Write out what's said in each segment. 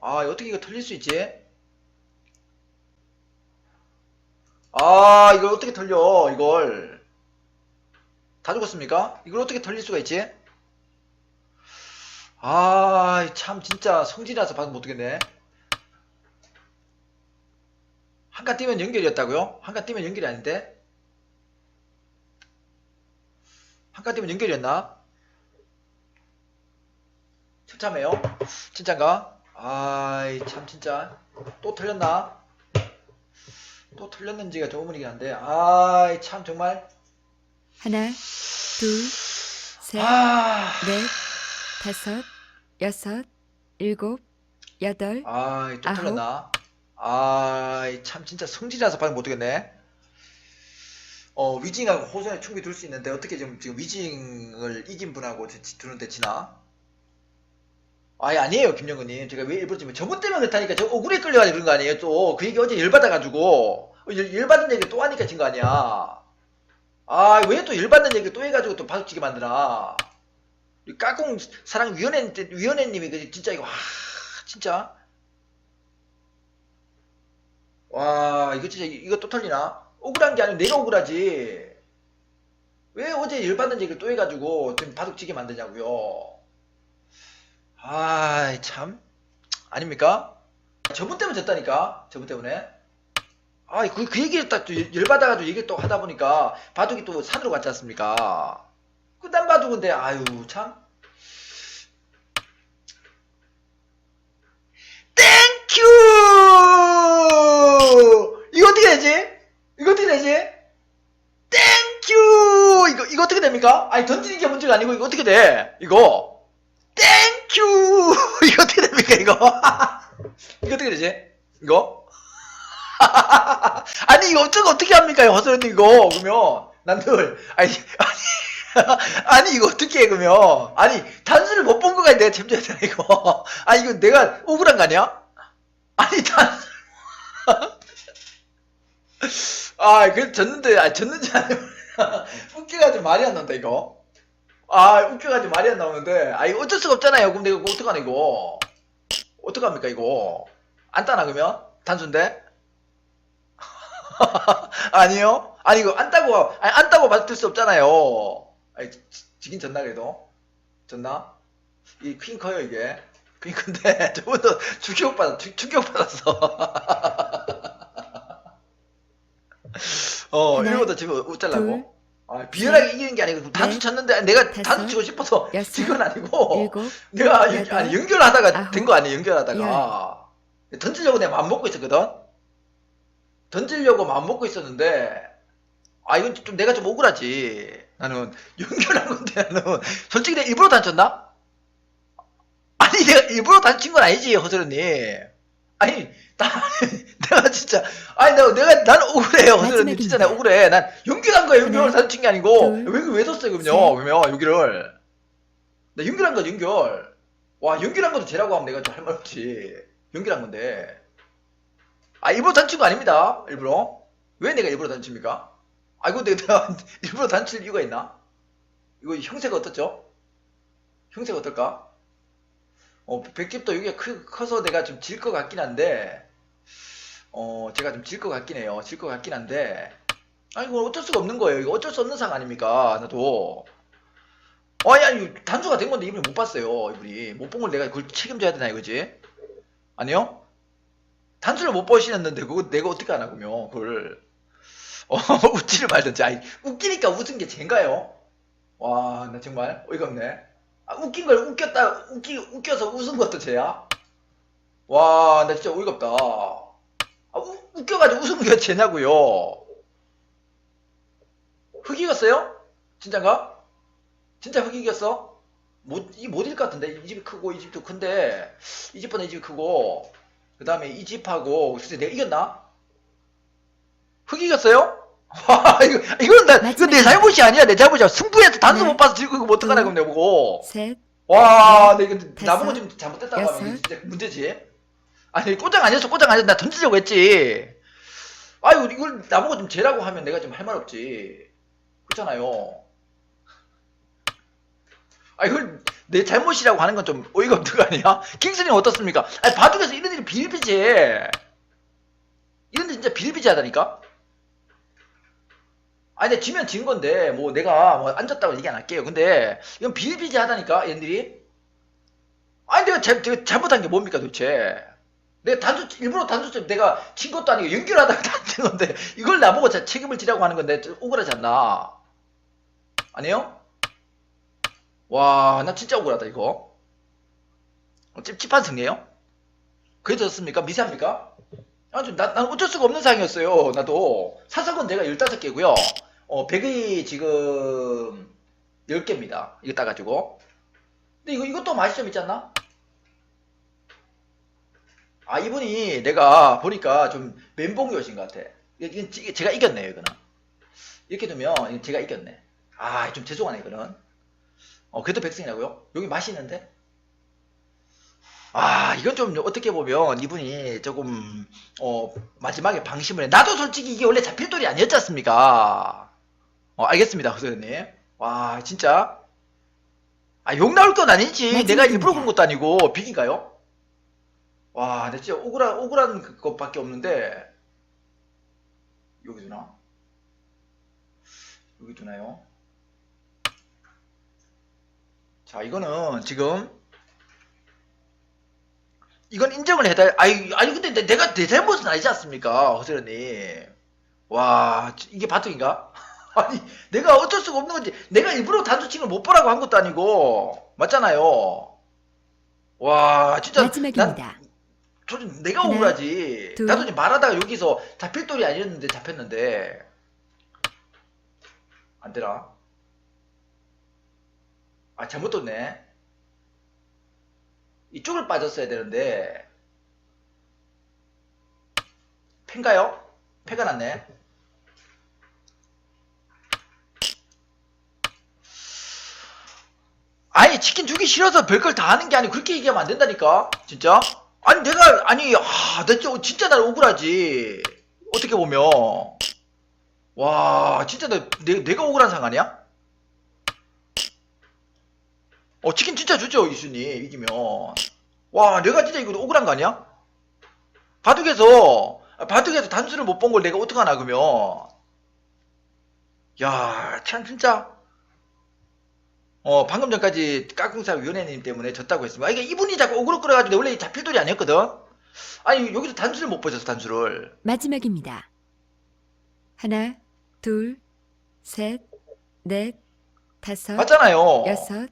아, 어떻게 이거 털릴 수 있지? 아, 이걸 어떻게 털려, 이걸. 다 죽었습니까? 이걸 어떻게 털릴 수가 있지? 아, 참, 진짜 성질나서 방금 못 듣겠네. 한 칸 뛰면 연결이었다고요? 한 칸 뛰면 연결이 아닌데? 한 칸 뛰면 연결이었나? 처참해요? 진짠가? 아이 참 진짜 또 틀렸나? 또 틀렸는지가 좀 의문이긴 한데 아이 참 정말 하나, 둘, 셋, 아, 넷, 다섯, 여섯, 일곱, 여덟, 아이 또 아홉. 틀렸나? 아이 참 진짜 성질나서 방금 못하겠네 어 위징하고 호선에 충분히 둘 수 있는데 어떻게 지금 지금 위징을 이긴 분하고 지- 지- 두는데 지나? 아니 아니에요 김영근님. 제가 왜 일부러 지금 저분 때문에 그렇다니까. 저 억울해 끌려가지고 그런 거 아니에요 또. 그 얘기 어제 열받아가지고. 열, 열받은 얘기 또 하니까 진 거 아니야. 아 왜 또 열받는 얘기 또 해가지고 또 바둑치게 만드나. 까꿍 사랑 위원회 위원회님이 그 진짜 이거 와 진짜. 와 이거 진짜 이- 이거 또 털리나? 억울한 게 아니고 내가 억울하지. 왜 어제 열받는 얘기를 또 해가지고 지금 바둑치게 만드냐고요 아이 참 아닙니까? 저분 때문에 졌다니까 저분 때문에 아이 그, 그 얘기를 딱또 열받아가지고 얘기를 또 하다 보니까 바둑이 또 산으로 갔지 않습니까 끝난 바둑인데 아유 참 땡큐 이거 어떻게 되지? 이거 어떻게 되지? 땡큐 이거 이거 어떻게 됩니까? 아니 던지는 게 문제가 아니고 이거 어떻게 돼? 이거 땡 큐 이거 어떻게 됩니까 이거 이거 어떻게 되지? 이거 아니 이거 어쩌고 어떻게 합니까 허선님 이거 그러면 난들 아니 아니 아니 이거 어떻게 해 그러면 아니 단수를 못 본 거가 내가 되나 이거 아니 이거 내가 억울한 거 아니야? 아니 단수 아, 그 졌는데, 아, 졌는지 아니면 웃겨가지고 말이 안 나온다 이거. 아, 웃겨가지고 말이 안 나오는데, 아, 이거 어쩔 수가 없잖아요. 그럼 내가 이거 어떡하나 이거. 어떡합니까 이거? 안 따나 그러면? 단순데? 아니요? 아니 이거 안 따고, 아니 안 따고 맞을 수 없잖아요. 아니, 지- 지긴 졌나 그래도? 졌나? 이 퀸 커요 이게. 퀸 큰데 저번도 충격받았, 충- 충격받았어. 어, 하나, 이러고도 지금 웃자려고. 둘, 아, 비열하게 이기는 게 아니고 단수 넷, 쳤는데 내가 다섯, 단수 치고 싶어서 여섯, 친건 아니고 일곱, 내가 연- 여덟, 아니, 연결하다가 아홉, 된 거 아니에요 연결하다가. 던지려고 내가 마음 먹고 있었거든? 던지려고 마음 먹고 있었는데 아 이건 좀 내가 좀 억울하지. 나는 연결한 건데 나는 솔직히 내가 일부러 단쳤나? 아니 내가 일부러 단친 건 아니지 허스런님 아니 나 내가 진짜 아니 내가 내가 난 억울해요. 허스런님 진짜 내가 억울해. 난 연결한 거야. 연결을 하나, 단친 게 아니고. 둘, 왜, 왜 뒀어요 그럼요 셋. 그러면? 여기를? 나 연결한 거 연결 와 연결한 것도 쟤라고 하면 내가 좀 할 말 없지. 연결한 건데. 아 일부러 단친 거 아닙니다 일부러. 왜 내가 일부러 단칩니까? 아 이거 내가 일부러 단칠 이유가 있나? 이거 형세가 어떻죠? 형세가 어떨까 어 백집도 크, 커서 내가 좀 질 것 같긴 한데 어 제가 좀 질 것 같긴 해요. 질 것 같긴 한데. 아 이거 어쩔 수가 없는 거예요. 이거 어쩔 수 없는 상 아닙니까? 나도. 아니 아니 단수가 된 건데 이분이 못 봤어요 이분이. 못 본 걸 내가 그걸 책임져야 되나 이거지? 아니요? 단수를 못 보시는데 그거 내가 어떻게 하나 그러면 그걸. 어 웃지를 말든지. 아니 웃기니까 웃은 게 쟤인가요? 와 나 정말 어이가 없네 아, 웃긴 걸 웃겼다 웃기 웃겨서 웃은 것도 쟤야 와 나 진짜 어이가 없다 아, 우- 웃겨가지고 웃은 게 쟤냐고요 흑이었어요 진짠가 진짜 흑이 이겼어? 못, 이못 이길 것 같은데? 이 집이 크고, 이 집도 큰데, 이 집보다 이 집이 크고, 그 다음에 이 집하고, 글쎄 내가 이겼나? 흑이 이겼어요? 이거, 이건 나, 이건 내. 잘못이 아니야, 내 잘못이야. 승부에서 단수 네. 못 봐서 지금 이거 어떡하나, 그럼 내가 보고. 셋, 와, 나 이거 나보고 지금 잘못됐다고 하면 여섯. 이게 진짜 문제지. 아니, 꼬장 아니었어, 꼬장 아니었어. 나 던지려고 했지. 아유, 이걸 나보고 좀 재라고 하면 내가 좀 할 말 없지. 그렇잖아요. 아, 이걸 내 잘못이라고 하는 건 좀 어이가 없는 거 아니야? 킹스님 어떻습니까? 아니 바둑에서 이런 일이 비일비재해 이런 데 진짜 비일비재하다니까? 아니 근데 지면 진 건데 뭐 내가 뭐 앉았다고 얘기 안 할게요 근데 이건 비일비재하다니까 얘들이 아니 내가 잘, 내가 잘못한 게 뭡니까 도대체 내가 단수 일부러 단수점 내가 친 것도 아니고 연결하다가 다친 건데 이걸 나보고 자- 책임을 지라고 하는 건데 좀 억울하지 않나 아니에요? 와 나 진짜 억울하다 이거 어, 찝찝한 승리예요? 그래도 졌습니까? 미세합니까? 아주 나, 난 어쩔 수가 없는 상황이었어요 나도 사석은 내가 15개고요 어 백의 지금 10개입니다 이거 따가지고 근데 이거 이것도 맛이 좀 있지 않나? 아 이분이 내가 보니까 좀 멘붕이오신 것 같아. 지- 제가 이겼네요 이거는. 이렇게 두면 제가 이겼네. 아 좀 죄송하네 이거는. 어 그래도 백승이라고요? 여기 맛이 있는데? 아 이건 좀 어떻게 보면 이분이 조금 어 마지막에 방심을 해. 나도 솔직히 이게 원래 잡힐 돌이 아니었지 않습니까? 어 알겠습니다 허소연님. 와 진짜. 아 욕 나올 건 아니지. 내가 일부러 그런 것도 아니고 비기가요? 와, 나 진짜 억울한, 억울한 그- 것밖에 없는데, 여기 두나? 여기 두나요? 자, 이거는 지금, 이건 인정을 해야, 아니, 아니, 근데 내- 내가 내 잘못은 아니지 않습니까? 허세련님. 와, 이게 바둑인가? 아니, 내가 어쩔 수가 없는 건지, 내가 일부러 단수칭을 못 보라고 한 것도 아니고, 맞잖아요. 와, 진짜. 난 마지막입니다. 저 내가 하나, 억울하지. 둘. 나도 지금 말하다가 여기서 잡힐 돌이 아니었는데 잡혔는데 안 되나? 아 잘못 뒀네. 이쪽을 빠졌어야 되는데 팬가요? 패가 났네. 아니 치킨 주기 싫어서 별걸 다 하는 게 아니고 그렇게 얘기하면 안 된다니까? 진짜? 아니 내가 아니 아, 나 진짜, 날 억울하지. 어떻게 보면. 와 진짜 나, 내, 내가 억울한 상황이야? 어 치킨 진짜 주죠 이순이 이기면. 와 내가 진짜 이거 억울한 거 아니야? 바둑에서 아, 바둑에서 단수를 못 본 걸 내가 어떡하나 그러면. 야 참 진짜 어 방금 전까지 까꿍사 위원회님 때문에 졌다고 했습니다. 아, 이게 이분이 자꾸 억울로 끌어가지고 원래 잡힐 돌이 아니었거든. 아니 여기서 단수를 못 보셨어 단수를. 마지막입니다. 하나, 둘, 셋, 넷, 다섯, 맞잖아요. 여섯,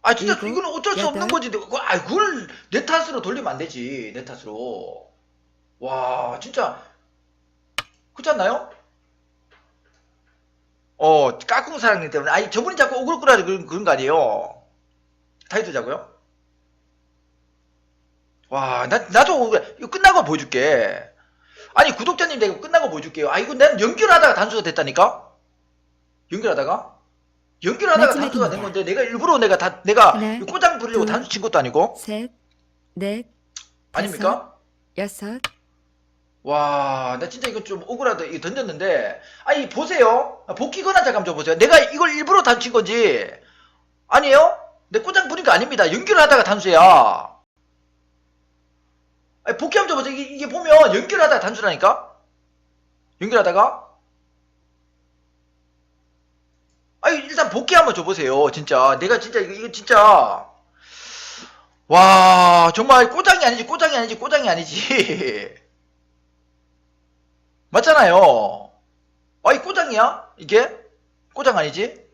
아 진짜 일곱, 이거는 어쩔 수 여덟. 없는 거지. 그걸- 아 그걸 내 탓으로 돌리면 안 되지. 내 탓으로. 와 진짜 그렇지 않나요? 어 까꿍 사장님 때문에 아니 저분이 자꾸 끌어가지고 그런, 그런 거 아니에요. 타이트자고요? 와, 나, 나도. 이거 끝나고 보여줄게. 아니, 구독자님 내가 끝나고 보여줄게요. 아, 이거 난 연결하다가 단수가 됐다니까? 연결하다가? 연결하다가 단수가 된. 건데, 내가 일부러 내가 다, 내가 하나, 꼬장 부리려고 둘, 단수 친 것도 아니고? 셋, 넷, 아닙니까? 여섯, 와, 나 진짜 이거 좀 억울하다. 이거 던졌는데. 아니, 보세요. 아, 복귀거나 잠깐 좀 보세요. 내가 이걸 일부러 단친 건지. 아니에요? 내 꼬장 거 아닙니다. 연결하다가 단수야. 아니, 복귀하면 좀 보세요. 이게, 이게 보면 연결하다가 단수라니까? 연결하다가? 아니, 일단 복귀 한번 줘보세요. 진짜. 내가 진짜, 이거, 이거 진짜. 와, 정말 꼬장이 아니지, 꼬장이 아니지, 꼬장이 아니지. 맞잖아요. 아, 이 꼬장이야? 이게? 꼬장 아니지?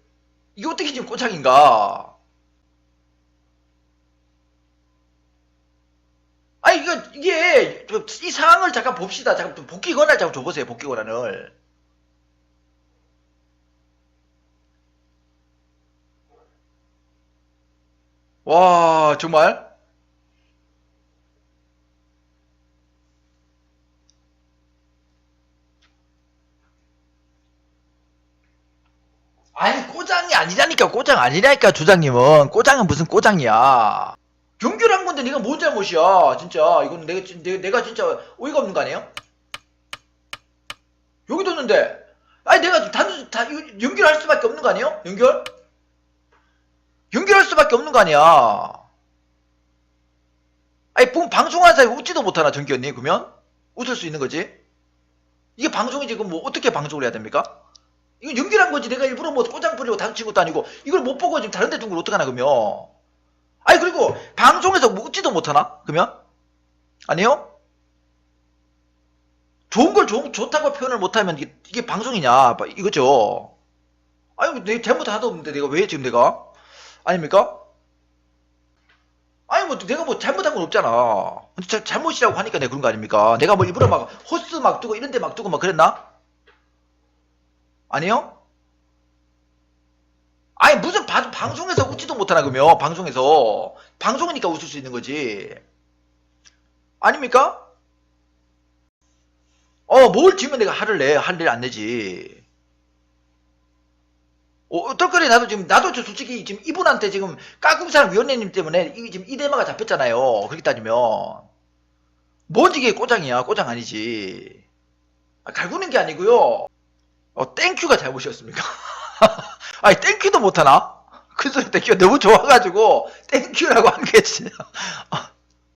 이게 어떻게 지금 꼬장인가? 아니, 이거, 이게, 좀이 상황을 잠깐 봅시다. 잠깐 좀 복귀 권한 잠깐 줘보세요, 복귀 권한을. 와, 정말? 아니라니까 꼬장 아니라니까 주장님은 꼬장은 무슨 꼬장이야 연결한 건데 네가 뭔 잘못이야 진짜 이건 내가, 진- 내가, 내가 진짜 어이가 없는 거 아니에요? 여기 뒀는데 아니 내가 단수 다 연결할 수밖에 없는 거 아니에요? 연결? 연결할 수밖에 없는 거 아니야. 아니, 본 방송하는 사람이 웃지도 못하나, 정기 언니, 그러면? 웃을 수 있는 거지? 이게 방송이지, 그럼 뭐, 어떻게 방송을 해야 됩니까? 이건 연결한 거지. 내가 일부러 뭐 꼬장 부리고 당친 것도 아니고, 이걸 못 보고 지금 다른 데 둔 걸 어떡하나, 그러면? 아니, 그리고, 방송에서 뭐 웃지도 못하나? 그러면? 아니요? 좋은 걸 좋, 좋다고 표현을 못하면 이게, 이게 방송이냐? 봐, 이거죠. 아니, 내 잘못 하나도 없는데 내가 왜 지금 내가? 아닙니까? 아니, 뭐 내가 뭐 잘못한 건 없잖아. 근데 자- 잘못이라고 하니까 내가 그런 거 아닙니까? 내가 뭐 일부러 막 호스 막 두고 이런 데 막 두고 막 그랬나? 아니요? 아니, 무슨 바- 방송에서 웃지도 못하나, 그러면? 방송에서. 방송이니까 웃을 수 있는 거지. 아닙니까? 어, 뭘 지면 내가 화를 내. 화를 안 내지. 어, 어떨거리 나도 지금, 나도 저 솔직히 지금 이분한테 지금 까꿍사랑 위원회님 때문에 이, 지금 이 대마가 잡혔잖아요. 그렇게 따지면. 뭐지 이게 꼬장이야. 꼬장 아니지. 아, 갈구는 게 아니고요. 어, 땡큐가 잘못이었습니까? 아니, 땡큐도 못하나? 큰 소리 땡큐가 너무 좋아가지고, 땡큐라고 한게 진짜. 아,